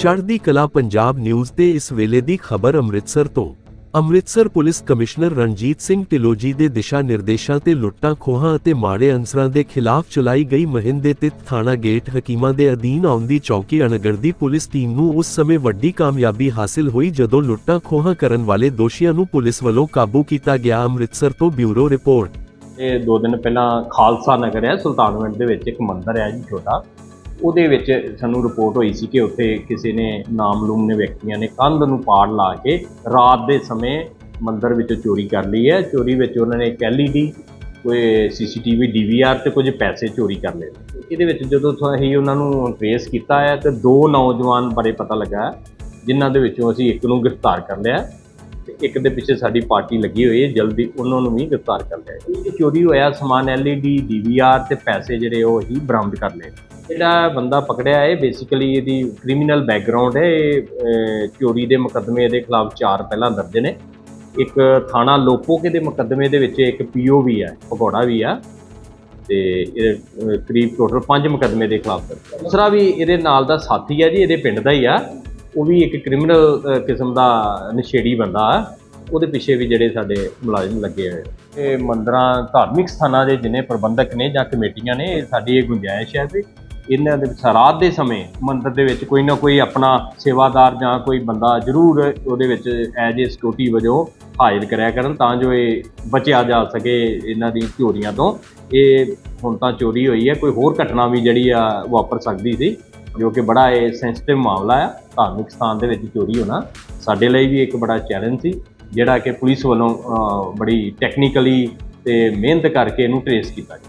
ਚੜ੍ਹਦੀ ਕਲਾ ਪੰਜਾਬ ਨਿਊਜ਼ ਤੇ ਇਸ ਵੇਲੇ ਦੀ ਖਬਰ ਅੰਮ੍ਰਿਤਸਰ ਤੋਂ। ਅੰਮ੍ਰਿਤਸਰ ਪੁਲਿਸ ਕਮਿਸ਼ਨਰ ਰਣਜੀਤ ਸਿੰਘ ਢਿਲੋਜੀ ਦੇ ਦਿਸ਼ਾ ਨਿਰਦੇਸ਼ਾਂ ਤੇ ਲੁੱਟਾਂ, ਖੋਹਾਂ ਅਤੇ ਮਾੜੇ ਅਨਸਰਾਂ ਦੇ ਖਿਲਾਫ ਚਲਾਈ ਗਈ ਮੁਹਿੰਮ ਦੇ ਤਹਿਤ ਥਾਣਾ ਗੇਟ ਹਕੀਮਾਂ ਦੇ ਅਧੀਨ ਆਉਂਦੀ ਚੌਕੀ ਅਨਗੜ ਦੀ ਪੁਲਿਸ ਟੀਮ ਨੂੰ ਉਸ ਸਮੇਂ ਵੱਡੀ ਕਾਮਯਾਬੀ ਹਾਸਿਲ ਹੋਈ ਜਦੋਂ ਲੁੱਟਾਂ, ਖੋਹਾਂ ਕਰਨ ਵਾਲੇ ਦੋਸ਼ੀਆਂ ਨੂੰ ਪੁਲਿਸ ਵੱਲੋਂ ਕਾਬੂ ਕੀਤਾ ਗਿਆ। ਅੰਮ੍ਰਿਤਸਰ ਤੋਂ ਬਿਊਰੋ ਰਿਪੋਰਟ। ਇਹ ਦੋ ਦਿਨ ਪਹਿਲਾਂ ਖਾਲਸਾ ਨਗਰ ਹੈ, ਸੁਲਤਾਨਵਿੰਡ ਦੇ ਵਿੱਚ ਇੱਕ ਮੰਦਿਰ ਹੈ ਜੀ, ਛੋਟਾ। ਉਹਦੇ ਵਿੱਚ ਸਾਨੂੰ ਰਿਪੋਰਟ ਹੋਈ ਸੀ ਕਿ ਉੱਥੇ ਕਿਸੇ ਨੇ ਨਾਮਲੂਮ ਨੇ ਵਿਅਕਤੀਆਂ ਨੇ ਕੰਧ ਨੂੰ ਪਾੜ ਲਾ ਕੇ ਰਾਤ ਦੇ ਸਮੇਂ ਮੰਦਰ ਵਿੱਚੋਂ ਚੋਰੀ ਕਰ ਲਈ ਹੈ। ਚੋਰੀ ਵਿੱਚ ਉਹਨਾਂ ਨੇ ਇੱਕ LED ਕੋਈ ਸੀਸੀਟੀਵੀ ਡੀਵੀਆਰ ਤੇ ਕੁਝ ਪੈਸੇ ਚੋਰੀ ਕਰ ਲਏ। ਇਹਦੇ ਵਿੱਚ ਜਦੋਂ ਅਸੀਂ ਉਹਨਾਂ ਨੂੰ ਟ੍ਰੇਸ ਕੀਤਾ ਹੈ ਤੇ ਦੋ ਨੌਜਵਾਨ ਬਾਰੇ ਪਤਾ ਲੱਗਾ ਜਿਨ੍ਹਾਂ ਦੇ ਵਿੱਚੋਂ ਅਸੀਂ ਇੱਕ ਨੂੰ ਗ੍ਰਿਫਤਾਰ ਕਰ ਲਿਆ ਹੈ ਤੇ ਇੱਕ ਦੇ ਪਿੱਛੇ ਸਾਡੀ ਪਾਰਟੀ ਲੱਗੀ ਹੋਈ ਹੈ, ਜਲਦੀ ਉਹਨਾਂ ਨੂੰ ਵੀ ਗ੍ਰਿਫਤਾਰ ਕਰ ਲਿਆ ਇਹ ਚੋਰੀ ਹੋਇਆ, ਸਮਾਨ LED DVR ਤੇ ਪੈਸੇ ਜਿਹੜੇ ਉਹ ਹੀ ਬਰਾਮਦ ਕਰ ਲਏ। ਜਿਹੜਾ ਬੰਦਾ ਪਕੜਿਆ ਹੈ ਬੇਸਿਕਲੀ ਇਹਦੀ ਕ੍ਰਿਮੀਨਲ ਬੈਕਗ੍ਰਾਉਂਡ ਹੈ ਇਹ ਅਹ, ਚੋਰੀ ਦੇ ਮੁਕੱਦਮੇ ਦੇ ਖਿਲਾਫ ਚਾਰ ਪਹਿਲਾਂ ਦਰਜ ਨੇ। ਇੱਕ ਥਾਣਾ ਲੋਪੋਕੇ ਦੇ ਮੁਕੱਦਮੇ ਦੇ ਵਿੱਚ ਇੱਕ ਪੀਓ ਵੀ ਹੈ ਭਗੌੜਾ ਵੀ ਆ ਤੇ ਇਹ ਕਰੀਬ ਟੋਟਲ ਪੰਜ ਮੁਕੱਦਮੇ ਦੇ ਖਿਲਾਫ ਦਰਜ ਦੂਸਰਾ ਵੀ ਇਹਦੇ ਨਾਲ ਦਾ ਸਾਥੀ ਹੈ ਜੀ ਇਹਦੇ ਪਿੰਡ ਦਾ ਹੀ ਆ। ਉਹ ਵੀ ਇੱਕ ਕ੍ਰਿਮੀਨਲ ਕਿਸਮ ਦਾ ਨਸ਼ੇੜੀ ਬੰਦਾ ਆ। ਉਹਦੇ ਪਿੱਛੇ ਵੀ ਜਿਹੜੇ ਸਾਡੇ ਮੁਲਾਜ਼ਮ ਲੱਗੇ ਹੋਏ ਆ। ਇਹ ਮੰਦਰਾਂ ਧਾਰਮਿਕ ਸਥਾਨਾਂ ਦੇ ਜਿਨੇ ਪ੍ਰਬੰਧਕ ਨੇ ਜਾਂ ਕਮੇਟੀਆਂ ਨੇ ਇਹ ਸਾਡੀ ਇਹ ਗੁੰਜਾਇਸ਼ ਹੈ ਵੀ ਇਹਨਾਂ ਦੇ ਵਿੱਚ ਰਾਤ ਦੇ ਸਮੇਂ ਮੰਦਿਰ ਦੇ ਵਿੱਚ ਕੋਈ ਨਾ ਕੋਈ ਆਪਣਾ ਸੇਵਾਦਾਰ ਜਾਂ ਕੋਈ ਬੰਦਾ ਜ਼ਰੂਰ ਉਹਦੇ ਵਿੱਚ ਐਜ ਏ ਸਿਕਿਉਰਿਟੀ ਵਜੋਂ ਹਾਜ਼ਰ ਕਰਿਆ ਕਰਨ ਤਾਂ ਜੋ ਇਹ ਬਚਿਆ ਜਾ ਸਕੇ ਇਹਨਾਂ ਦੀ ਚੋਰੀਆਂ ਤੋਂ। ਇਹ ਹੁਣ ਤਾਂ ਚੋਰੀ ਹੋਈ ਹੈ। ਕੋਈ ਹੋਰ ਘਟਨਾ ਵੀ ਜਿਹੜੀ ਆ ਵਾਪਰ ਸਕਦੀ ਸੀ, ਜੋ ਕਿ ਬੜਾ ਇਹ ਸੈਂਸਿਟਿਵ ਮਾਮਲਾ ਆ। ਧਾਰਮਿਕ ਸਥਾਨ ਦੇ ਵਿੱਚ ਚੋਰੀ ਹੋਣਾ ਸਾਡੇ ਲਈ ਵੀ ਇੱਕ ਬੜਾ ਚੈਲੰਜ ਸੀ, ਜਿਹੜਾ ਕਿ ਪੁਲਿਸ ਵੱਲੋਂ ਬੜੀ ਟੈਕਨੀਕਲੀ ਤੇ ਮਿਹਨਤ ਕਰਕੇ ਇਹਨੂੰ ਟਰੇਸ ਕੀਤਾ ਗਿਆ।